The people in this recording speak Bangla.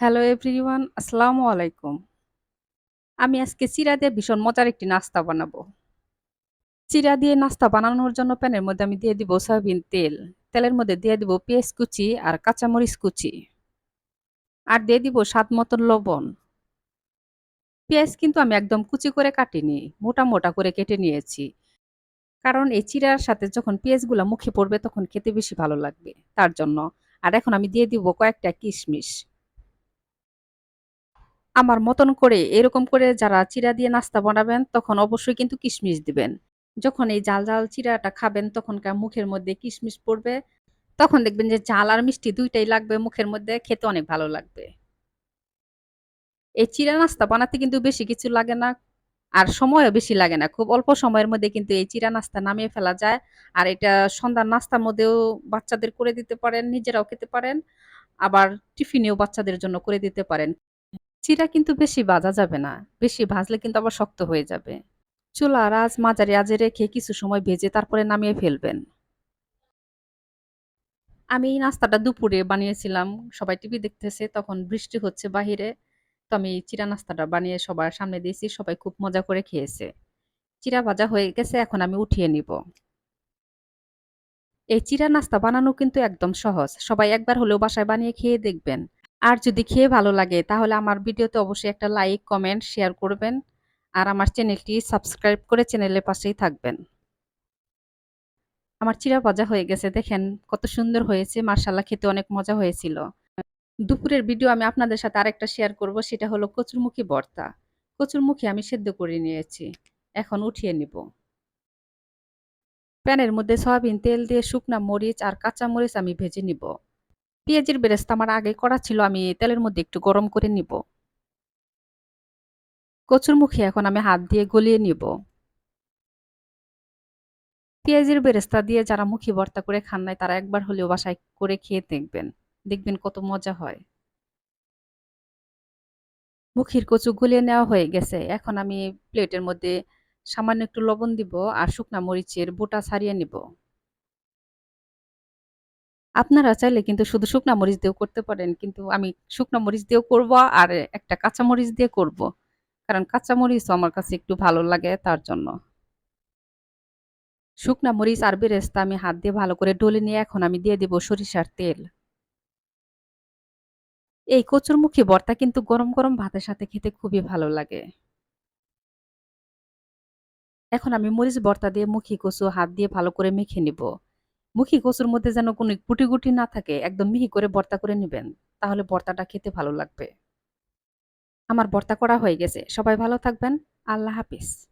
হ্যালো এভরিওয়ান, আসসালামু আলাইকুম। আমি আজকে চিড়া দিয়ে ভীষণ মজার একটি নাস্তা বানাবো। চিড়া দিয়ে নাস্তা বানানোর জন্য প্যানের মধ্যে আমি দিয়ে দিব সয়াবিন তেল। তেলের মধ্যে দিয়ে দিব পেঁয়াজ কুচি আর কাঁচামরিচ কুচি। আর দিয়ে দিব স্বাদ মতন লবণ। পেঁয়াজ কিন্তু আমি একদম কুচি করে কাটিনি, মোটা, মোটা করে কেটে নিয়েছি। কারণ এই চিড়ার সাথে যখন পেঁয়াজগুলো মুখে পড়বে তখন খেতে বেশি ভালো লাগবে, তার জন্য। আর এখন আমি দিয়ে দিব কয়েকটা কিশমিশ। আমার মতন করে এরকম করে যারা চিড়া দিয়ে নাস্তা বানাবেন তখন অবশ্যই কিন্তু কিশমিশ দিবেন। যখন এই জাল জাল চিড়াটা খাবেন তখনকার মুখের মধ্যে কিশমিশ পড়বে। তখন দেখবেন যে ঝাল আর মিষ্টি দুইটাই লাগবে মুখের মধ্যে, খেতে অনেক ভালো লাগবে। এই চিড়া নাস্তা বানাতে কিন্তু বেশি কিছু লাগে না। আর সময়ও বেশি লাগে না। খুব অল্প সময়ের মধ্যে কিন্তু এই চিরা নাস্তা নামিয়ে ফেলা যায়। আর এটা সন্ধ্যার নাস্তার মধ্যেও বাচ্চাদের করে দিতে পারেন, নিজেরাও খেতে পারেন। আবার টিফিনেও বাচ্চাদের জন্য করে দিতে পারেন। চিড়া কিন্তু বেশি ভাজা যাবে না। বেশি ভাজলে কিন্তু আবার শক্ত হয়ে যাবে। চুলা রাজ মাঝারি আঁচে রেখে কিছু সময় ভেজে তারপরে নামিয়ে ফেলবেন। আমি এই নাস্তাটা দুপুরে বানিয়েছিলাম। সবাই টিভি দেখতেছে, তখন বৃষ্টি হচ্ছে বাহিরে। তো আমি চিরা নাস্তাটা বানিয়ে সবার সামনে দিয়েছি। সবাই খুব মজা করে খেয়েছে। চিড়া ভাজা হয়ে গেছে, এখন আমি উঠিয়ে নিব। এই চিরা নাস্তা বানানো কিন্তু একদম সহজ। সবাই একবার হলেও বাসায় বানিয়ে খেয়ে দেখবেন। আর যদি খেয়ে ভালো লাগে তাহলে আমার ভিডিওতে অবশ্যই একটা লাইক, কমেন্ট, শেয়ার করবেন। আর আমার চ্যানেলটি সাবস্ক্রাইব করে চ্যানেলের পাশেই থাকবেন। আমার চিড়া ভাজা হয়ে গেছে দেখেন কত সুন্দর হয়েছে। মাশাআল্লাহ খেতে অনেক মজা হয়েছিল। দুপুরের ভিডিও আমি আপনাদের সাথে আরেকটা শেয়ার করব সেটা হলো কচুরমুখী ভর্তা। কচুরমুখী আমি সেদ্ধ করে নিয়েছি। এখন উঠিয়ে নিব। প্যানের মধ্যে সয়াবিন তেল দিয়ে শুকনা মরিচ আর কাঁচা মরিচ আমি ভেজে নিব। পেঁয়াজের বেরেস্তা আমার আগে করা ছিল, আমি তেলের মধ্যে একটু গরম করে নিব। কচুরমুখী এখন আমি হাত দিয়ে গলিয়ে নিব। পেঁয়াজের বেরেস্তা দিয়ে যারা মুখী ভর্তা করে খান নাই, তারা একবার হলেও বাসায় করে খেয়ে দেখবেন। দেখবেন কত মজা হয়। মুখির কচু গলিয়ে নেওয়া হয়ে গেছে। এখন আমি প্লেটের মধ্যে সামান্য একটু লবণ দিব আর শুকনা মরিচের বোটা ছাড়িয়ে নিব। আপনারা চাইলে কিন্তু শুধু শুকনা মরিচ দিয়েও করতে পারেন। কিন্তু আমি শুকনা মরিচ দিয়েও করব আর একটা কাঁচা মরিচ দিয়ে করব। কারণ কাঁচা মরিচও আমার কাছে একটু ভালো লাগে তার জন্য। শুকনা মরিচ আর বেরেস্তা আমি হাত দিয়ে ভালো করে ডলে নিয়ে এখন আমি দিয়ে দিব সরিষার তেল। এই কচুরমুখী ভর্তা কিন্তু গরম, গরম ভাতের সাথে খেতে খুবই ভালো লাগে। এখন আমি মরিচ ভর্তা দিয়ে মুখী কচু হাত দিয়ে ভালো করে মেখে নিব। মুখী কচুর মধ্যে যেন কোনো গুটি-গুটি না থাকে, একদম মিহি করে বর্তা করে নেবেন তাহলে বর্তাটা খেতে ভালো লাগবে। আমার বর্তা করা হয়ে গেছে। সবাই ভালো থাকবেন। আল্লাহ হাফিজ।